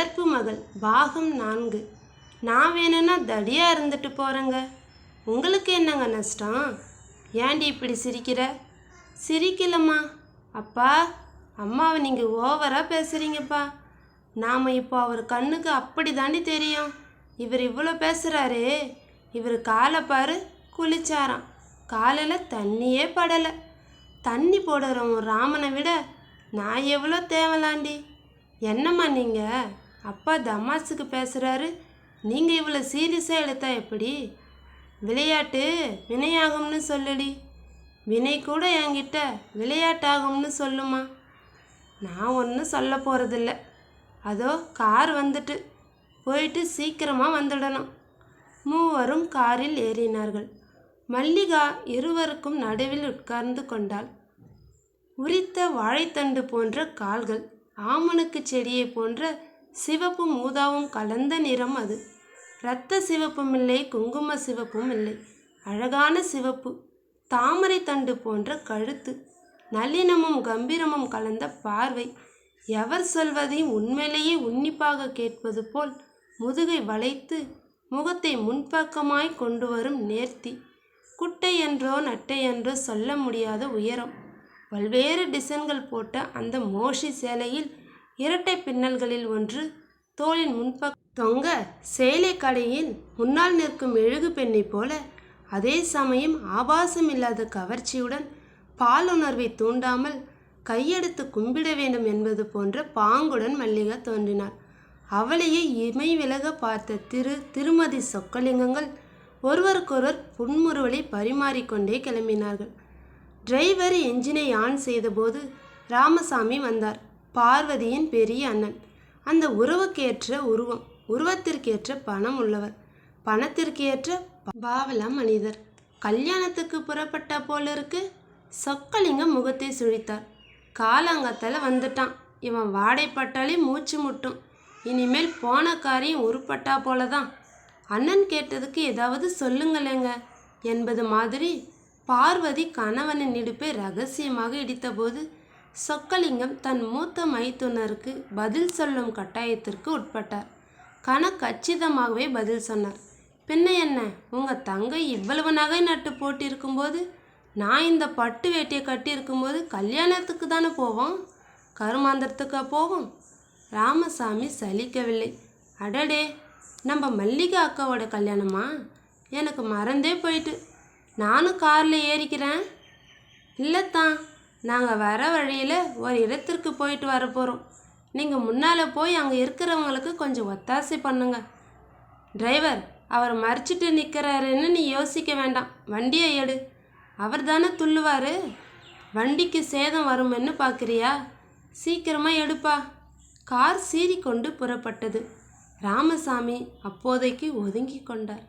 வளர்ப்பு மகள் பாகம் நான்கு. நான் வேணும்னா தடியாக இருந்துட்டு போகிறேங்க உங்களுக்கு என்னங்க நஷ்டம்? ஏண்டி இப்படி சிரிக்கிற? சிரிக்கலம்மா. அப்பா அம்மாவை நீங்கள் ஓவராக பேசுகிறீங்கப்பா நாம் இப்போ அவர் கண்ணுக்கு அப்படி தாண்டி தெரியும். இவர் இவ்வளோ பேசுகிறாரு இவர் காலை பாரு குளிச்சாராம். காலையில் தண்ணியே படலை. தண்ணி போடுறவன் ராமனை விட நான் எவ்வளோ தேவலாண்டி? என்னம்மா நீங்கள் அப்பா தமாஸுக்கு பேசுகிறாரு நீங்கள் இவ்வளோ சீரியஸாக எடுத்தா எப்படி? விளையாட்டு வினையாகும்னு சொல்லுடி. வினை கூட என்கிட்ட விளையாட்டாகும்னு சொல்லுமா. நான் ஒன்றும் சொல்ல போகிறதில்ல அதோ கார் வந்துட்டு. போயிட்டு சீக்கிரமாக வந்துடணும். மூவரும் காரில் ஏறினார்கள். மல்லிகா இருவருக்கும் நடுவில் உட்கார்ந்து கொண்டாள். உரித்த வாழைத்தண்டு போன்ற கால்கள் ஆமணக்கு செடியை போன்ற சிவப்பும் ஊதாவும் கலந்த நிறம் அது. இரத்த சிவப்பும் இல்லை குங்கும சிவப்பும் இல்லை அழகான சிவப்பு தாமரை தண்டு போன்ற கழுத்து. நல்லினமும் கம்பீரமும் கலந்த பார்வை. எவர் சொல்வதையும் உண்மையிலேயே உன்னிப்பாக கேட்பது போல் முதுகை வளைத்து முகத்தை முன்பக்கமாய் கொண்டு வரும் நேர்த்தி. குட்டை என்றோ நட்டை என்றோ சொல்ல முடியாத உயரம். பல்வேறு டிசைன்கள் போட்ட அந்த மோஷி சேலையில் இரட்டை பின்னல்களில் ஒன்று. தோளின் முன்பக் தொங்க சேலை கடையில் முன்னால் நிற்கும் எழுகு பெண்ணைப் போல. அதே சமயம் ஆபாசம் இல்லாத கவர்ச்சியுடன் பாலுணர்வை தூண்டாமல் கையெடுத்து கும்பிட வேண்டும் என்பது போன்ற பாங்குடன் மல்லிகா தோன்றினாள். அவளையே இமை விலக பார்த்த திரு திருமதி சொக்கலிங்கங்கள் ஒருவருக்கொருவர் புன்முறுவலை பரிமாறிக்கொண்டே கிளம்பினார்கள். டிரைவர் என்ஜினை ஆன் செய்தபோது ராமசாமி வந்தார். பார்வதியின் பெரிய அண்ணன். அந்த உறவுக்கேற்ற உருவம் உருவத்திற்கேற்ற பணம் உள்ளவர். பணத்திற்கேற்ற பாவல மனிதர். கல்யாணத்துக்கு புறப்பட்ட போல இருக்கு. சொக்கலிங்கம் முகத்தை சுழித்தார். காலாங்கத்தில் வந்துட்டான். இவன் வாடைப்பட்டாலே மூச்சு முட்டும். இனிமேல் போன காரியம் உருப்பட்டா போல தான் அண்ணன் கேட்டதுக்கு ஏதாவது சொல்லுங்களேங்க என்பது மாதிரி பார்வதி கணவனின் இடுப்பை ரகசியமாக இடித்தபோது சொக்கலிங்கம் தன் மூத்த மைத்துனருக்கு பதில் சொல்லும் கட்டாயத்திற்கு உட்பட்டார். கணக் கச்சிதமாகவே பதில் சொன்னார். பின்ன என்ன? உங்கள் தங்கை இவ்வளவு நகை நட்டு போட்டிருக்கும்போது நான் இந்த பட்டு வேட்டியை கட்டி இருக்கும்போது கல்யாணத்துக்கு தானே போவோம்? கருமாந்திரத்துக்கா போவோம்? ராமசாமி சலிக்கவில்லை. அடடே நம்ம மல்லிகா அக்காவோட கல்யாணமா? எனக்கு மறந்தே போயிட்டு. நானும் காரில் ஏறிக்கிறேன். இல்லைத்தான் நாங்கள் வர வழியில் ஒரு இடத்திற்கு போயிட்டு வர போகிறோம் நீங்கள் முன்னால் போய் அங்கே இருக்கிறவங்களுக்கு கொஞ்சம் ஒத்தாசை பண்ணுங்க. டிரைவர் அவர் மறிச்சிட்டு நிற்கிறாருன்னு நீ யோசிக்க வேண்டாம். வண்டியை எடு. அவர் தானே துள்ளுவார். வண்டிக்கு சேதம் வருமென்னு பார்க்குறியா சீக்கிரமாக எடுப்பா. கார் சீறிக்கொண்டு புறப்பட்டது. ராமசாமி அப்போதைக்கு ஒதுங்கி கொண்டார்.